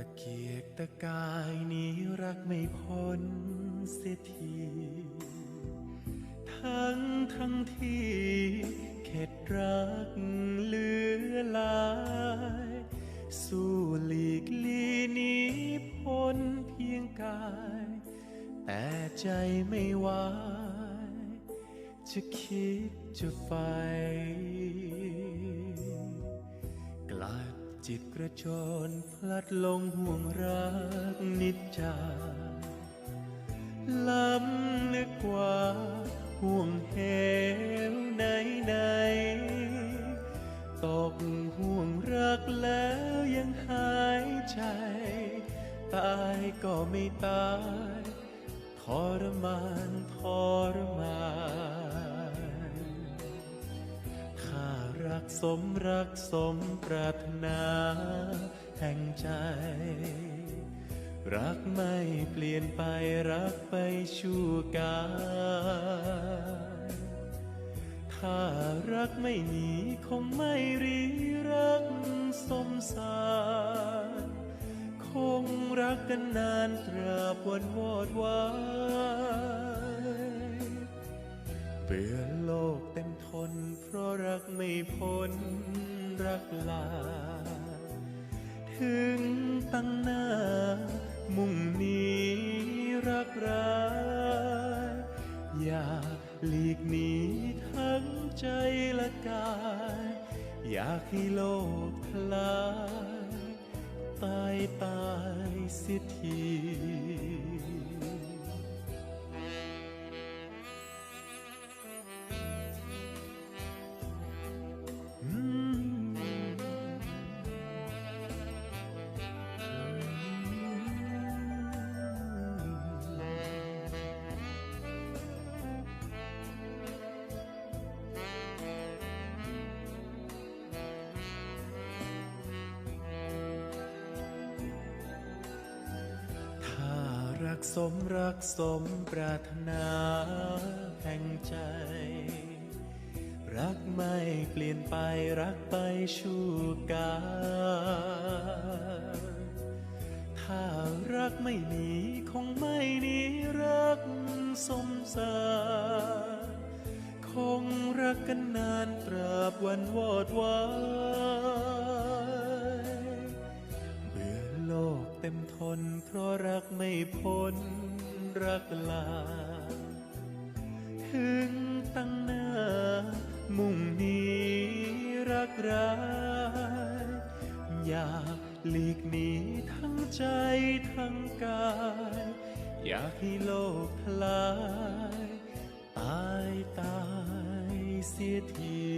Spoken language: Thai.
ตะเกียกตะกายนี้รักไม่พ้นเสียที ทั้งทั้งที่เข็ดรักเหลือหลาย สู้หลีกลีนี้พ้นเพียงกาย แต่ใจไม่ไหวจะคิดจะไป จิตกระโจนพลัดลงห่วงรักนิจจาล้ำลึกกว่าห่วงเหวไหนไหนตกห่วงรักแล้วยังหายใจ ตายก็ไม่ตายทรมานทรมาน สมรักสมปรารถนาแห่งใจ รักไม่เปลี่ยนไปรักไปชั่วกาลถ้ารักไม่หนีคงไม่รีรักสมสารคงรักกันนานตราบวันวอดวาย เบื่อโลกเต็มทน เพราะรักไม่พ้นรักลา ถึงตั้งหน้า มุ่งหนีรักร้ายอยากหลีกหนีทั้งใจและกาย อยากให้โลกทลาย ตายตายเสียที รักสมรักสมปรารถนาแห่งใจ รักไม่เปลี่ยนไปรักไปชั่กาถ้ารักไม่หนีคงไม่หนีรักสมสารคงรักกันนานตราบวันวอดวาย ต็มทน เพราะรักไม่พ้นรักลา ถึงตั้งหน้า มุ่งหนีรักร้าย อยากหลีกหนีทั้งใจทั้งกาย อยากให้โลกทลาย ตายตายเสียที